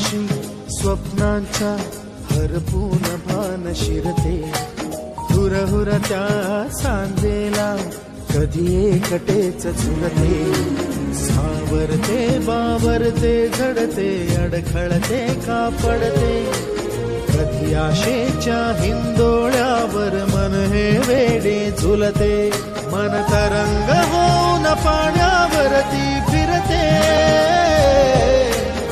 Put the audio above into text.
आकाशी स्वप्नांचा हरपून भान शिरते. हुर त्या सांजेला कधी एकटेच झुलते. सावरते बावरते झडते अडखळते कापडते. कधी आशेच्या हिंदोळ्यावर मन हे वेडे झुलते. मन तरंग होऊन पाण्यावरती फिरते.